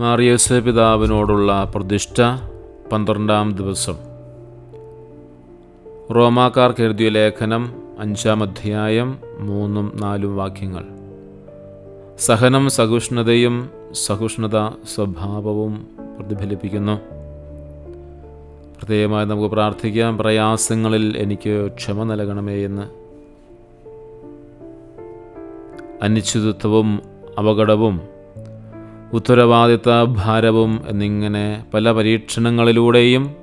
മാറിയസ് പിതാവിനോടുള്ള പ്രതിഷ്ഠ പന്ത്രണ്ടാം ദിവസം. റോമാക്കാർക്ക് എഴുതിയ ലേഖനം അഞ്ചാം അധ്യായം മൂന്നും നാലും വാക്യങ്ങൾ. സഹനം സഹിഷ്ണുതയും സഹിഷ്ണുത സ്വഭാവവും പ്രതിഫലിപ്പിക്കുന്നു. പ്രത്യേകമായി നമുക്ക് പ്രാർത്ഥിക്കാം പ്രയാസങ്ങളിൽ എനിക്ക് ക്ഷമ നൽകണമേ എന്ന്. അനിശ്ചിതത്വവും അപകടവും ഉത്തരവാദിത്ത ഭാരവും എന്നിങ്ങനെ പല പരീക്ഷണങ്ങളിലൂടെയും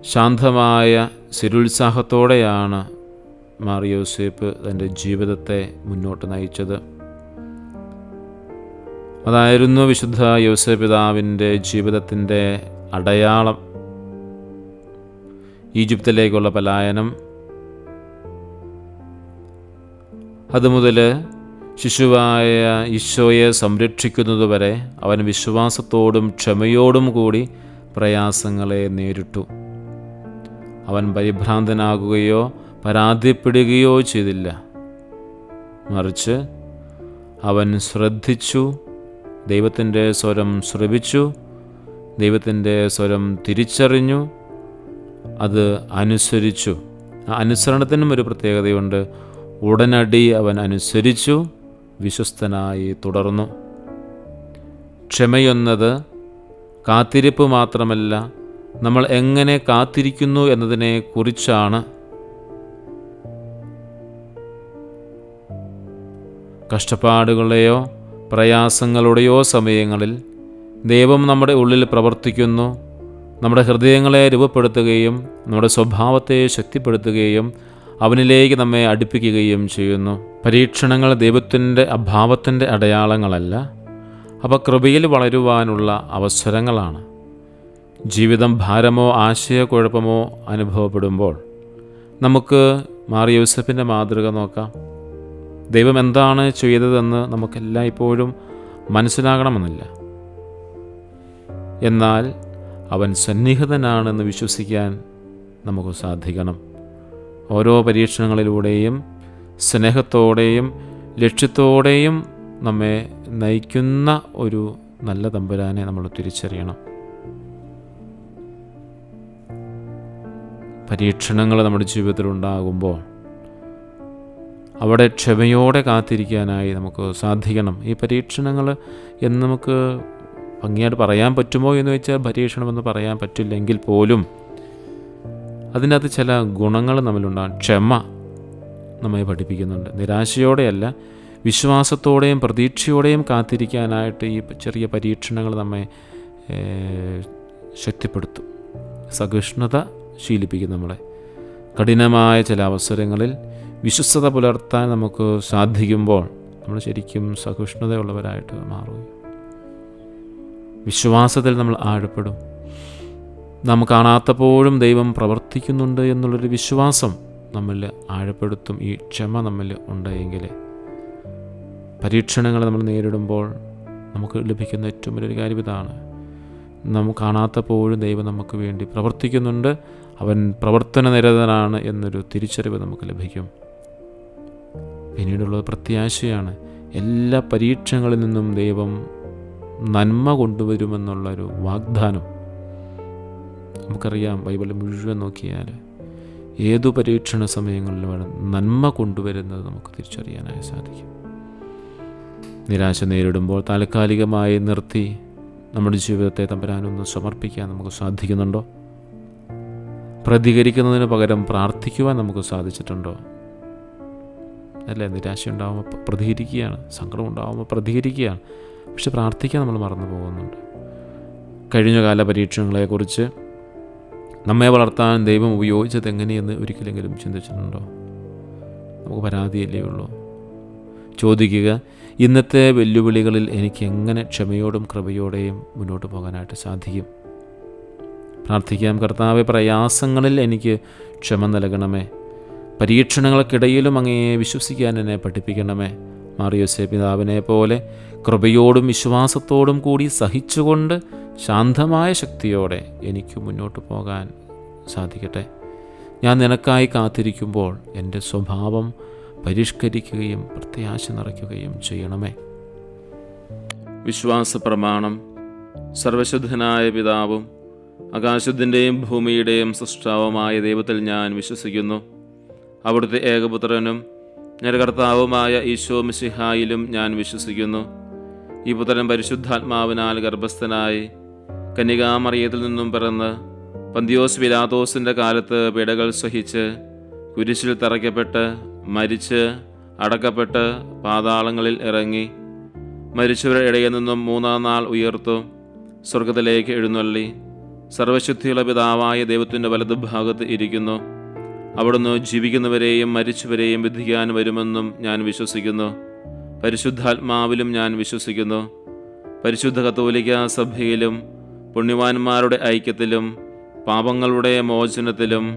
ശാന്തമായ സ്ഥിരുത്സാഹത്തോടെയാണ് മാറിയോസേപ്പ് തന്റെ ജീവിതത്തെ മുന്നോട്ട് നയിച്ചത്. അതായിരുന്നു വിശുദ്ധ യോസേപ്പ് പിതാവിന്റെ ജീവിതത്തിന്റെ അടയാളം. ഈജിപ്തിലേക്കുള്ള പലായനം. അതുമുതൽ ശിശുവായ ഈശോയെ സംരക്ഷിക്കുന്നതുവരെ അവൻ വിശ്വാസത്തോടും ക്ഷമയോടും കൂടി പ്രയാസങ്ങളെ നേരിട്ടു. അവൻ പരിഭ്രാന്തനാകുകയോ പരാതിപ്പെടുകയോ ചെയ്തില്ല. മറിച്ച് അവൻ ശ്രദ്ധിച്ചു ദൈവത്തിന്റെ സ്വരം ശ്രവിച്ചു ദൈവത്തിന്റെ സ്വരം തിരിച്ചറിഞ്ഞു അത് അനുസരിച്ചു. ആ അനുസരണത്തിനും ഒരു പ്രത്യേകതയുണ്ട്. ഉടനടി അവൻ അനുസരിച്ചു വിശ്വസ്തനായി തുടർന്നു. ക്ഷമയെന്നത് കാത്തിരിപ്പ് മാത്രമല്ല നമ്മൾ എങ്ങനെ കാത്തിരിക്കുന്നു എന്നതിനെ കുറിച്ചാണ്. കഷ്ടപ്പാടുകളുടെയോ പ്രയാസങ്ങളുടെയോ സമയങ്ങളിൽ ദൈവം നമ്മുടെ ഉള്ളിൽ പ്രവർത്തിക്കുന്നു നമ്മുടെ ഹൃദയങ്ങളെ രൂപപ്പെടുത്തുകയും നമ്മുടെ സ്വഭാവത്തെ ശക്തിപ്പെടുത്തുകയും അവനിലേക്ക് നമ്മെ അടുപ്പിക്കുകയും ചെയ്യുന്നു. പരീക്ഷണങ്ങൾ ദൈവത്തിന്റെ അഭാവത്തിന്റെ അടയാളങ്ങളല്ല. അവ കൃപയിൽ വളരുവാനുള്ള അവസരങ്ങളാണ്. ജീവിതം ഭാരമോ ആശയക്കുഴപ്പമോ അനുഭവപ്പെടുമ്പോൾ നമുക്ക് മാറി യൂസഫിന്റെ മാതൃക നോക്കാം. ദൈവം എന്താണ് ചെയ്തതെന്ന് നമുക്കെല്ലായ്പ്പോഴും മനസ്സിലാകണമെന്നില്ല. എന്നാൽ അവൻ സന്നിഹിതനാണെന്ന് വിശ്വസിക്കാൻ നമുക്ക് സാധിക്കണം. ഓരോ പരീക്ഷണങ്ങളിലൂടെയും സ്നേഹത്തോടെയും ലക്ഷ്യത്തോടെയും നമ്മെ നയിക്കുന്ന ഒരു നല്ല തമ്പുരാനെ നമ്മൾ തിരിച്ചറിയണം. പരീക്ഷണങ്ങൾ നമ്മുടെ ജീവിതത്തിൽ ഉണ്ടാകുമ്പോൾ അവിടെ ക്ഷമയോടെ കാത്തിരിക്കാനായി നമുക്ക് സാധിക്കണം. ഈ പരീക്ഷണങ്ങൾ എന്ന് നമുക്ക് ഭംഗിയായിട്ട് പറയാൻ പറ്റുമോ എന്ന് വെച്ചാൽ പരീക്ഷണമെന്ന് പറയാൻ പറ്റില്ലെങ്കിൽ പോലും അതിനകത്ത് ചില ഗുണങ്ങൾ തമ്മിലുണ്ടാകും. ക്ഷമ നമ്മെ പഠിപ്പിക്കുന്നുണ്ട്. നിരാശയോടെയല്ല വിശ്വാസത്തോടെയും പ്രതീക്ഷയോടെയും കാത്തിരിക്കാനായിട്ട് ഈ ചെറിയ പരീക്ഷണങ്ങൾ നമ്മെ ശക്തിപ്പെടുത്തും. സഹിഷ്ണുത ശീലിപ്പിക്കും നമ്മളെ. കഠിനമായ ചില അവസരങ്ങളിൽ വിശ്വസ്തത പുലർത്താൻ നമുക്ക് സാധിക്കുമ്പോൾ നമ്മൾ ശരിക്കും സഹിഷ്ണുതയുള്ളവരായിട്ട് മാറുകയും. വിശ്വാസത്തിൽ നമ്മൾ ആഴപ്പെടും. നാം കാണാത്തപ്പോഴും ദൈവം പ്രവർത്തിക്കുന്നുണ്ട് എന്നുള്ളൊരു വിശ്വാസം നമ്മിൽ ആഴപ്പെടുത്തും ഈ ക്ഷമ നമ്മിൽ ഉണ്ടെങ്കിൽ പരീക്ഷണങ്ങൾ നമ്മൾ നേരിടുമ്പോൾ നമുക്ക് ലഭിക്കുന്ന ഏറ്റവും വലിയൊരു കാര്യം ഇതാണ്. നാം കാണാത്തപ്പോഴും ദൈവം നമുക്ക് വേണ്ടി പ്രവർത്തിക്കുന്നുണ്ട് അവൻ പ്രവർത്തന നിരതനാണ് എന്നൊരു തിരിച്ചറിവ് നമുക്ക് ലഭിക്കും. പിന്നീടുള്ളത് പ്രത്യാശയാണ്. എല്ലാ പരീക്ഷകളിൽ നിന്നും ദൈവം നന്മ കൊണ്ടുവരുമെന്നുള്ളൊരു വാഗ്ദാനം നമുക്കറിയാം ബൈബിൾ മുഴുവൻ നോക്കിയാൽ ഏതു പരീക്ഷണ സമയങ്ങളിലും നന്മ കൊണ്ടുവരുന്നത് നമുക്ക് തിരിച്ചറിയാനായി സാധിക്കും. നിരാശ നേരിടുമ്പോൾ താൽക്കാലികമായി നിർത്തി നമ്മുടെ ജീവിതത്തെ തമ്പരാനൊന്ന് സമർപ്പിക്കാൻ നമുക്ക് സാധിക്കുന്നുണ്ടോ? പ്രതികരിക്കുന്നതിന് പകരം പ്രാർത്ഥിക്കുവാൻ നമുക്ക് സാധിച്ചിട്ടുണ്ടോ? അല്ലേ? നിരാശ ഉണ്ടാകുമ്പോൾ പ്രതികരിക്കുകയാണ് സങ്കടം ഉണ്ടാകുമ്പോൾ പ്രതികരിക്കുകയാണ്. പക്ഷെ പ്രാർത്ഥിക്കാൻ നമ്മൾ മറന്നു പോകുന്നുണ്ട്. കഴിഞ്ഞ കാല പരീക്ഷണങ്ങളെക്കുറിച്ച് നമ്മെ വളർത്താൻ ദൈവം ഉപയോഗിച്ചത് എങ്ങനെയെന്ന് ഒരിക്കലെങ്കിലും ചിന്തിച്ചിട്ടുണ്ടോ? നമുക്ക് പരാതിയല്ലേ ഉള്ളൂ. ചോദിക്കുക ഇന്നത്തെ വെല്ലുവിളികളിൽ എനിക്ക് എങ്ങനെ ക്ഷമയോടും കൃപയോടെയും മുന്നോട്ട് പോകാനായിട്ട് സാധിക്കും? പ്രാർത്ഥിക്കാം കർത്താവ് പ്രയാസങ്ങളിൽ എനിക്ക് ക്ഷമ നൽകണമേ. പരീക്ഷണങ്ങൾക്കിടയിലും അങ്ങയെ വിശ്വസിക്കാൻ എന്നെ പഠിപ്പിക്കണമേ. മാറിയോസെ പിതാവിനെ പോലെ കൃപയോടും വിശ്വാസത്തോടും കൂടി സഹിച്ചുകൊണ്ട് ശാന്തമായ ശക്തിയോടെ എനിക്ക് മുന്നോട്ട് പോകാൻ സാധിക്കട്ടെ. ഞാൻ നിനക്കായി കാത്തിരിക്കുമ്പോൾ എന്റെ സ്വഭാവം പരിഷ്കരിക്കുകയും പ്രത്യാശ നിറയ്ക്കുകയും ചെയ്യണമേ. വിശ്വാസ പ്രമാണം സർവശുദ്ധനായ പിതാവും ആകാശത്തിന്റെയും ഭൂമിയുടെയും സൃഷ്ടാവുമായ ദൈവത്തിൽ ഞാൻ വിശ്വസിക്കുന്നു. അവിടുത്തെ ഏകപുത്രനും ഞാൻ കർത്താവുമായ ഈശോ മിശിഹായിലും ഞാൻ വിശ്വസിക്കുന്നു. ഈ പുത്രൻ പരിശുദ്ധാത്മാവിനാൽ ഗർഭസ്ഥനായി കന്യകാമറിയത്തിൽ നിന്നും പിറന്ന് പന്തിയോസ് പിലാത്തോസിന്റെ കാലത്ത് പിടകൾ സഹിച്ച് കുരിശിൽ തറയ്ക്കപ്പെട്ട് മരിച്ച് അടക്കപ്പെട്ട് പാതാളങ്ങളിൽ ഇറങ്ങി മരിച്ചവരുടെ ഇടയിൽ നിന്നും മൂന്നാം നാൾ ഉയർത്തു സ്വർഗത്തിലേക്ക് എഴുന്നള്ളി. സർവശുദ്ധിയുള്ള പിതാവായ ദൈവത്തിന്റെ വലതുഭാഗത്ത് ഇരിക്കുന്നു. അവിടുന്ന് ജീവിക്കുന്നവരെയും മരിച്ചവരെയും വിധിക്കാൻ വരുമെന്നും ഞാൻ വിശ്വസിക്കുന്നു. പരിശുദ്ധാത്മാവിലും ഞാൻ വിശ്വസിക്കുന്നു. പരിശുദ്ധ കത്തോലിക്ക സഭയിലും പുണ്യവാന്മാരുടെ ഐക്യത്തിലും പാപങ്ങളുടെ മോചനത്തിലും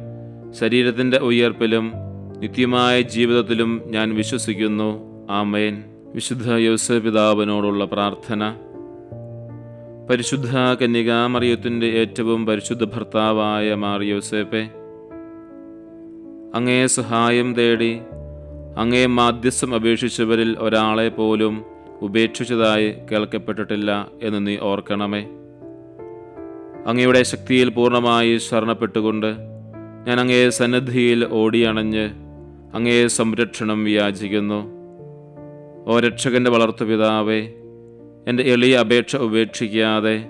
ശരീരത്തിന്റെ ഉയർപ്പിലും നിത്യമായ ജീവിതത്തിലും ഞാൻ വിശ്വസിക്കുന്നു. ആമേൻ. വിശുദ്ധ യോസപിതാവിനോടുള്ള പ്രാർത്ഥന. പരിശുദ്ധ കന്യകാമറിയത്തിന്റെ ഏറ്റവും പരിശുദ്ധ ഭർത്താവായ മാറിയോസേപ്പെ അങ്ങേ സഹായം തേടി അങ്ങേ മാധ്യസ്ഥം അപേക്ഷിച്ചവരിൽ ഒരാളെ പോലും ഉപേക്ഷിച്ചതായി കേൾക്കപ്പെട്ടിട്ടില്ല എന്ന് നീ ഓർക്കണമേ. അങ്ങയുടെ ശക്തിയിൽ പൂർണമായി ശരണപ്പെട്ടുകൊണ്ട് ഞാൻ അങ്ങേ സന്നദ്ധിയിൽ ഓടിയണഞ്ഞ് അങ്ങേ സംരക്ഷണം വ്യാചിക്കുന്നു. ഓ രക്ഷകന്റെ വളർത്തുപിതാവേ എന്റെ എളിയ അപേക്ഷ ഉപേക്ഷിക്കാതെ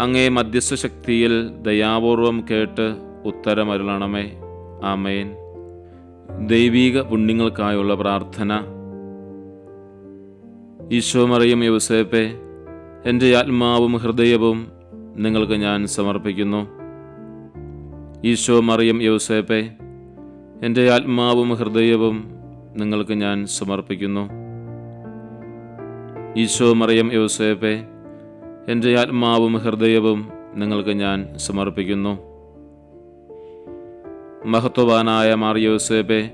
അങ്ങേ മധ്യസ്ഥ ശക്തിയിൽ ദയാപൂർവം കേട്ട് ഉത്തരമരുളണമേ. ആമേൻ. ദൈവീക പുണ്യങ്ങൾക്കായുള്ള പ്രാർത്ഥന. ഈശോ മറിയം യൗസേപ്പെ എന്റെ ആത്മാവും ഹൃദയവും നിങ്ങൾക്ക് ഞാൻ സമർപ്പിക്കുന്നു. ഈശോ മറിയം യൗസേപ്പെ എന്റെ ആത്മാവും ഹൃദയവും നിങ്ങൾക്ക് ഞാൻ സമർപ്പിക്കുന്നു. ഈശോ മറിയം യൗസേപ്പെ എന്റെ ആത്മാവും ഹൃദയവും നിങ്ങൾക്ക് ഞാൻ സമർപ്പിക്കുന്നു. മഹത്വവാനായ മാറിയോസേപ്പെ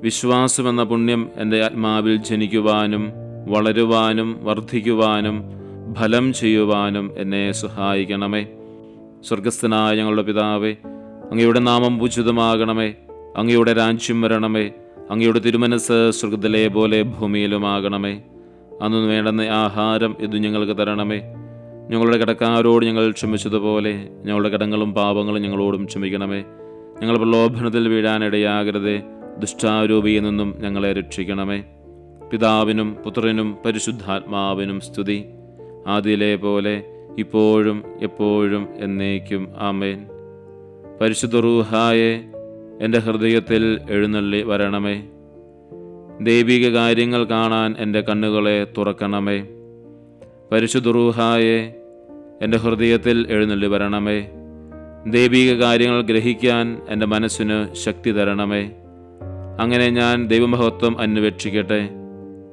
വിശ്വാസമെന്ന പുണ്യം എന്റെ ആത്മാവിൽ ജനിക്കുവാനും വളരുവാനും വർദ്ധിക്കുവാനും ഫലം ചെയ്യുവാനും എന്നെ സഹായിക്കണമേ. സ്വർഗസ്ഥനായ ഞങ്ങളുടെ പിതാവേ അങ്ങയുടെ നാമം പൂജിതമാകണമേ അങ്ങയുടെ രാജ്യം വരണമേ. അങ്ങയുടെ തിരുമനസ് സ്വർഗത്തിലെ പോലെ ഭൂമിയിലുമാകണമേ. അന്ന് വേണ്ടുന്ന ആഹാരം ഇത് ഞങ്ങൾക്ക് തരണമേ. ഞങ്ങളുടെ കടക്കാരോട് ഞങ്ങൾ ക്ഷമിച്ചതുപോലെ ഞങ്ങളുടെ കടങ്ങളും പാപങ്ങളും ഞങ്ങളോടും ക്ഷമിക്കണമേ. ഞങ്ങൾ പ്രലോഭനത്തിൽ വീഴാനിടയാകരുതേ ദുഷ്ടാരൂപിയിൽ നിന്നും ഞങ്ങളെ രക്ഷിക്കണമേ. പിതാവിനും പുത്രനും പരിശുദ്ധാത്മാവിനും സ്തുതി. ആദിയിലെ പോലെ ഇപ്പോഴും എപ്പോഴും എന്നേക്കും ആമേൻ. പരിശുദ്ധ റൂഹായെ എന്റെ ഹൃദയത്തിൽ എഴുന്നള്ളി വരണമേ. ദൈവിക കാര്യങ്ങൾ കാണാൻ എന്റെ കണ്ണുകളെ തുറക്കണമേ. പരിശുദ്ധ റൂഹായെ എന്റെ ഹൃദയത്തിൽ എഴുന്നള്ളി വരണമേ. ദൈവിക കാര്യങ്ങൾ ഗ്രഹിക്കാൻ എന്റെ മനസ്സിന് ശക്തി തരണമേ. അങ്ങനെ ഞാൻ ദൈവമഹത്വം അന്വേഷിക്കട്ടെ.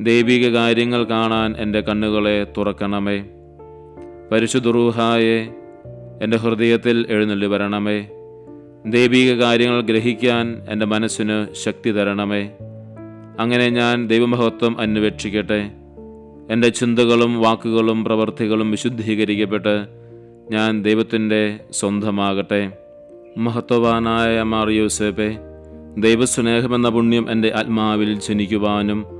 ദൈവിക കാര്യങ്ങൾ കാണാൻ എന്റെ കണ്ണുകളെ തുറക്കണമേ. പരിശുദ്ധറൂഹായെ എന്റെ ഹൃദയത്തിൽ എഴുന്നള്ളി വരണമേ. ദൈവിക കാര്യങ്ങൾ ഗ്രഹിക്കാൻ എന്റെ മനസ്സിന് ശക്തി തരണമേ. അങ്ങനെ ഞാൻ ദൈവമഹത്വം അന്വേഷിക്കട്ടെ. എന്റെ ചിന്തകളും വാക്കുകളും പ്രവൃത്തികളും വിശുദ്ധീകരിക്കപ്പെട്ട് ഞാൻ ദൈവത്തിന്റെ സ്വന്തമാകട്ടെ. മഹത്വവാനായ മാറിയോസേപ്പെ ദൈവസ്നേഹമെന്ന പുണ്യം എന്റെ ആത്മാവിൽ ജനിക്കുവാനും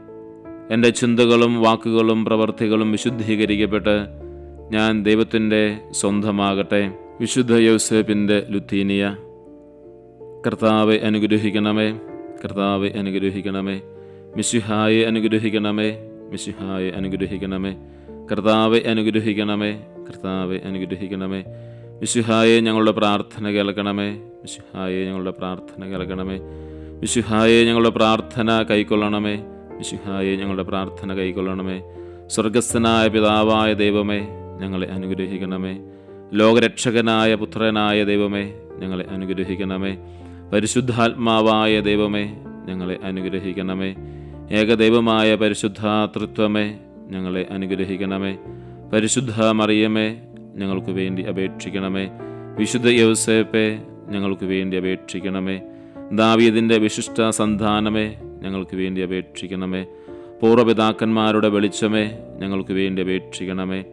എന്റെ ചിന്തകളും വാക്കുകളും പ്രവർത്തികളും വിശുദ്ധീകരിക്കപ്പെട്ട് ഞാൻ ദൈവത്തിന്റെ സ്വന്തമാകട്ടെ. വിശുദ്ധ യൗസേപ്പിന്റെ ലുത്തീനിയ. കർത്താവെ അനുഗ്രഹിക്കണമേ. കർത്താവെ അനുഗ്രഹിക്കണമേ. മിശിഹായെ അനുഗ്രഹിക്കണമേ. മിശിഹായെ അനുഗ്രഹിക്കണമേ. കർത്താവെ അനുഗ്രഹിക്കണമേ. കർത്താവെ അനുഗ്രഹിക്കണമേ. മിശിഹായെ ഞങ്ങളുടെ പ്രാർത്ഥന കേൾക്കണമേ. മിശിഹായെ ഞങ്ങളുടെ പ്രാർത്ഥന കേൾക്കണമേ. മിശിഹായെ ഞങ്ങളുടെ പ്രാർത്ഥന കൈക്കൊള്ളണമേ. മിശിഹായെ ഞങ്ങളുടെ പ്രാർത്ഥന കൈക്കൊള്ളണമേ. സ്വർഗസ്ഥനായ പിതാവായ ദൈവമേ ഞങ്ങളെ അനുഗ്രഹിക്കണമേ. ലോകരക്ഷകനായ പുത്രനായ ദൈവമേ ഞങ്ങളെ അനുഗ്രഹിക്കണമേ. പരിശുദ്ധാത്മാവായ ദൈവമേ ഞങ്ങളെ അനുഗ്രഹിക്കണമേ. ഏകദൈവമായ പരിശുദ്ധാതൃത്വമേ ഞങ്ങളെ അനുഗ്രഹിക്കണമേ. പരിശുദ്ധ മറിയമേ ഞങ്ങൾക്ക് വേണ്ടി അപേക്ഷിക്കണമേ. വിശുദ്ധ യൗസേപ്പെ ഞങ്ങൾക്ക് വേണ്ടി അപേക്ഷിക്കണമേ. ദാവീദിന്റെ വിശിഷ്ട സന്താനമേ ഞങ്ങൾക്ക് വേണ്ടി അപേക്ഷിക്കണമേ. പൂർവപിതാക്കന്മാരുടെ വെളിച്ചമേ ഞങ്ങൾക്ക് വേണ്ടി അപേക്ഷിക്കണമേ.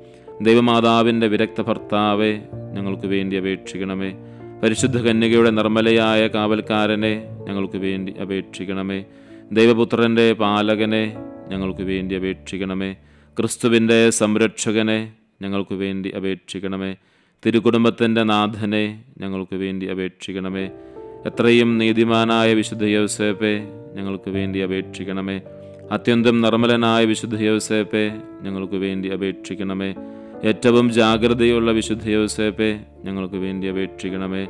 ദൈവമാതാവിന്റെ വിരക്ത ഭർത്താവേ ഞങ്ങൾക്ക് വേണ്ടി അപേക്ഷിക്കണമേ. പരിശുദ്ധ കന്യകയുടെ നിർമ്മലയായ കാവൽക്കാരനെ ഞങ്ങൾക്ക് വേണ്ടി അപേക്ഷിക്കണമേ. ദൈവപുത്രന്റെ പാലകനെ ഞങ്ങൾക്ക് വേണ്ടി അപേക്ഷിക്കണമേ. ക്രിസ്തുവിന്റെ സംരക്ഷകനെ ഞങ്ങൾക്ക് വേണ്ടി അപേക്ഷിക്കണമേ. തിരുകുടുംബത്തിന്റെ നാഥനെ ഞങ്ങൾക്ക് വേണ്ടി അപേക്ഷിക്കണമേ. എത്രയും നീതിമാനായ വിശുദ്ധ യോസേപ്പെ ഞങ്ങൾക്ക് വേണ്ടി അപേക്ഷിക്കണമേ. അത്യന്തം നിർമ്മലനായ വിശുദ്ധ യോസേപ്പെ ഞങ്ങൾക്ക് വേണ്ടി അപേക്ഷിക്കണമേ. ഏറ്റവും ജാഗ്രതയുള്ള വിശുദ്ധ യോസേപ്പെ ഞങ്ങൾക്ക് വേണ്ടി അപേക്ഷിക്കണമേ.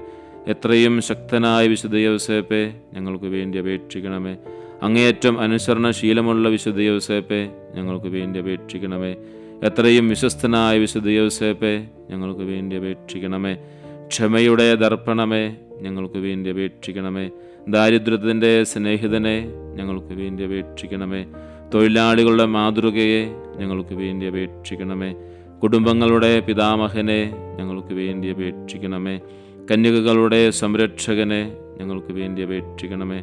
എത്രയും ശക്തനായ വിശുദ്ധ യോസേപ്പെ ഞങ്ങൾക്ക് വേണ്ടി അപേക്ഷിക്കണമേ. അങ്ങേയറ്റം അനുസരണശീലമുള്ള വിശുദ്ധ യോസേപ്പെ ഞങ്ങൾക്ക് വേണ്ടി അപേക്ഷിക്കണമേ. എത്രയും വിശ്വസ്തനായ വിശുദ്ധ യോസേപ്പെ ഞങ്ങൾക്ക് വേണ്ടി അപേക്ഷിക്കണമേ. ക്ഷമയുടെ ദർപ്പണമേ ഞങ്ങൾക്ക് വേണ്ടി അപേക്ഷിക്കണമേ. ദാരിദ്ര്യത്തിന്റെ സ്നേഹിതനെ ഞങ്ങൾക്ക് വേണ്ടി അപേക്ഷിക്കണമേ. തൊഴിലാളികളുടെ മാതൃകയെ ഞങ്ങൾക്ക് വേണ്ടി അപേക്ഷിക്കണമേ. കുടുംബങ്ങളുടെ പിതാമഹനെ ഞങ്ങൾക്ക് വേണ്ടി അപേക്ഷിക്കണമേ. കന്യകകളുടെ സംരക്ഷകനെ ഞങ്ങൾക്ക് വേണ്ടി അപേക്ഷിക്കണമേ.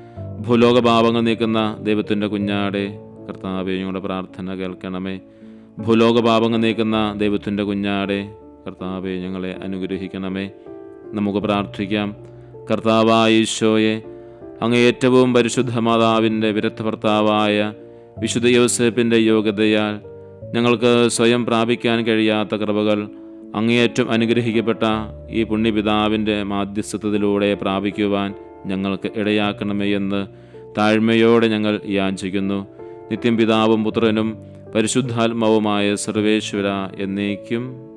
ഭൂലോക ഭാവങ്ങൾ നീക്കുന്ന ദൈവത്തിന്റെ കുഞ്ഞാടെ കർത്താവെ ഞങ്ങളുടെ പ്രാർത്ഥന കേൾക്കണമേ. ഭൂലോക ഭാവങ്ങൾ നീക്കുന്ന ദൈവത്തിന്റെ കുഞ്ഞാടെ കർത്താവേ ഞങ്ങളെ അനുഗ്രഹിക്കണമേ. നമുക്ക് പ്രാർത്ഥിക്കാം. കർത്താവായ ഈശോയെ അങ്ങ് ഏറ്റവും പരിശുദ്ധ മാതാവിന്റെ വിരക്ത ഭർത്താവായ വിശുദ്ധ യോസേപ്പിന്റെ യോഗ്യതയാൽ ഞങ്ങൾക്ക് സ്വയം പ്രാപിക്കാൻ കഴിയാത്ത കൃപകൾ അങ്ങേയറ്റം അനുഗ്രഹിക്കപ്പെട്ട ഈ പുണ്യപിതാവിന്റെ മാധ്യസ്ഥതയിലൂടെ പ്രാപിക്കുവാൻ ഞങ്ങൾക്ക് ഇടയാക്കണമേ എന്ന് താഴ്മയോടെ ഞങ്ങൾ യാചിക്കുന്നു. നിത്യം പിതാവും പുത്രനും പരിശുദ്ധാത്മാവുമായ സർവേശ്വര എന്നേക്കും